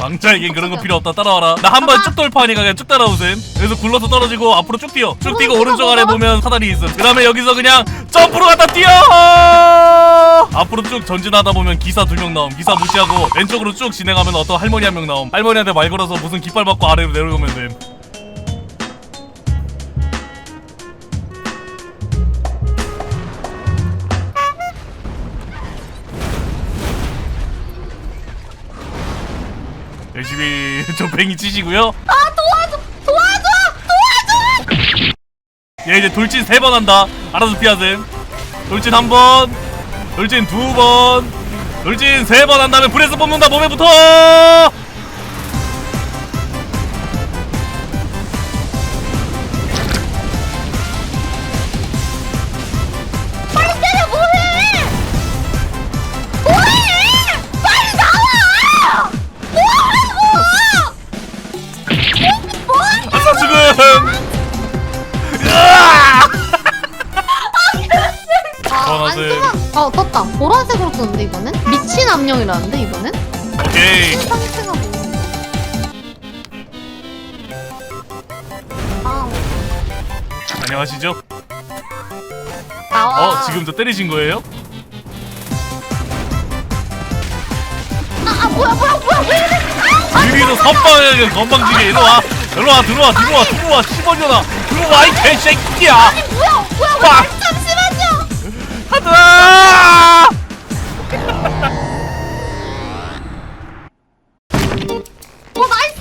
왕자에겐 그런 거 필요 없다. 따라와라. 나 한 번 쭉 돌파하니까 그냥 쭉 따라오셈. 그래서 굴러서 떨어지고 앞으로 쭉 뛰어. 쭉 뛰고 오른쪽 아래 보면 사다리 있음. 그 다음에 여기서 그냥 점프로 갔다 뛰어! 앞으로 쭉 전진하다 보면 기사 두 명 나옴. 기사 무시하고 왼쪽으로 쭉 진행하면 어떤 할머니 한 명 나옴. 할머니한테 말 걸어서 무슨 깃발 받고 아래로 내려오면 됨 조팽이 치시고요 아 도와줘 도와줘 도와줘 얘 이제 돌진 세 번 한다. 알아서 피하셈. 돌진 한 번, 돌진 두 번, 돌진 세 번 한 다음에 불에서 뽑는다. 몸에 붙어. 어 떴다 보라색으로 떴는데 이거는? 미친 암령이라는데 이거는? 오케이. 상태가 뭐 아, 안녕하시죠? 나와 어 지금 저 때리신 거예요? 아, 아 뭐야 뭐야 뭐야 왜 이래 유리도 선방에 건방지게 일로 와. 일로 와 들어와 들어와 들어와 10원이나 들어와 이 개새끼야. 뭐야 뭐야 빡! 왜 잠시만 요 가자. 오 어, 나이스!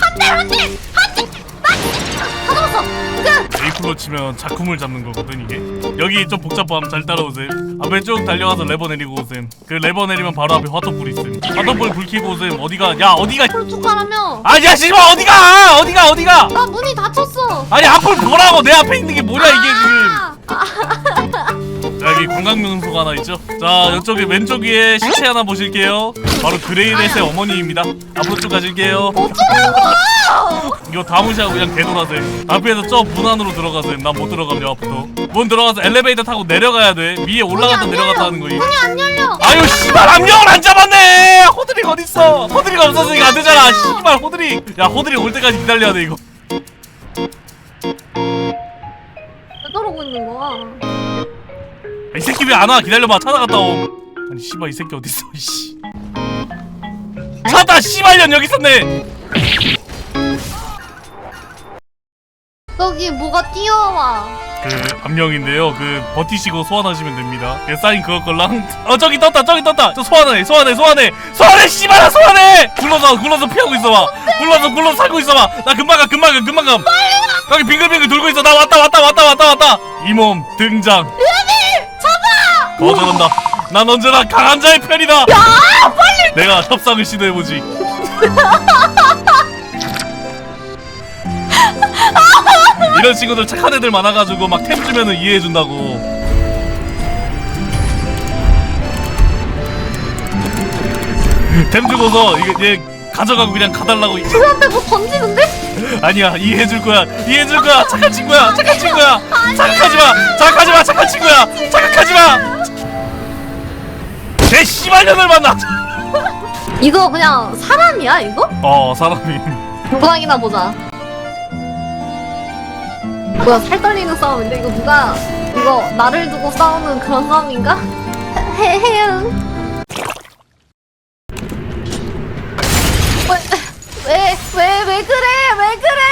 한대 한대 한대! 나이스! 다 잡았어. 끝. 에이플로 치면 작품을 잡는 거거든 이게. 여기 좀 복잡함 잘 따라오세요. 앞에 쭉 달려가서 레버 내리고 오셈. 그 레버 내리면 바로 앞에 화터불 있음. 화터불 불 켜고 오셈. 어디가 야 어디가! 가라며 아야 씨발 어디가! 어디가 어디가 아니 앞을 보라고. 내 앞에 있는 게 뭐냐 이게 지금. 자 여기 관광명소가 하나 있죠? 자 이쪽에 왼쪽 위에 시체 하나 보실게요. 바로 그레이넷의 어머니입니다. 앞으로 쭉 가실게요. 어쩌라고! 이거 다 무시하고 그냥 개돌아세요 앞에서 저 문 안으로 들어가세요. 난못 들어가면 앞부터 문 들어가서 엘리베이터 타고 내려가야 돼. 위에 올라갔다 내려갔다 하는 거임 문이 안 열려. 아유 씨발 압력을 안 잡았네! 호드릭 어딨어? 호드릭 없어서니까 안 되잖아. 씨발 호드릭 야 호드릭 올 때까지 기다려야 돼 이거 왜 저러고 있는 거야? 이 새끼 왜 안 와? 기다려봐. 찾아갔다 옴. 아니 씨발 이 새끼 어딨어 이씨. 찾다 씨발년 여기 있었네 여기 뭐가 뛰어와. 그 압력인데요. 그 버티시고 소환하시면 됩니다. 그 사인 그거 걸랑. 어 저기 떴다 저기 떴다. 저 소환해 소환해 소환해. 소환해 씨발아 소환해! 굴러서 굴러서 피하고 있어 봐. 굴러서 굴러서 살고 있어 봐. 나 금방 가 금방 가 금방 가. 여기 빙글빙글 돌고 있어. 나 왔다 왔다 왔다 왔다 왔다. 이 몸 등장. 잡아! 더 저런다. 난 언제나 강한 자의 편이다. 야 빨리! 내가 협상을 시도해 보지 이런 친구들 착한 애들 많아가지고 막 템 주면은 이해해준다고. 템 주고서 이게 얘 가져가고 그냥 가달라고. 뭐 던지는데? 아니야 이해해줄 거야. 이해해줄 거야. 착한 친구야 착한 친구야. 자극하지 마. 자극하지 마 착한 친구야. 자극하지 마내 씨발년을 만나. 이거 그냥 사람이야 이거? 어 사람이. 영상이나 보자 뭐야 살 떨리는 싸움인데? 이거 누가 이거 나를 두고 싸우는 그런 싸움인가? 해 해응 왜 왜 왜 왜 그래? 왜 그래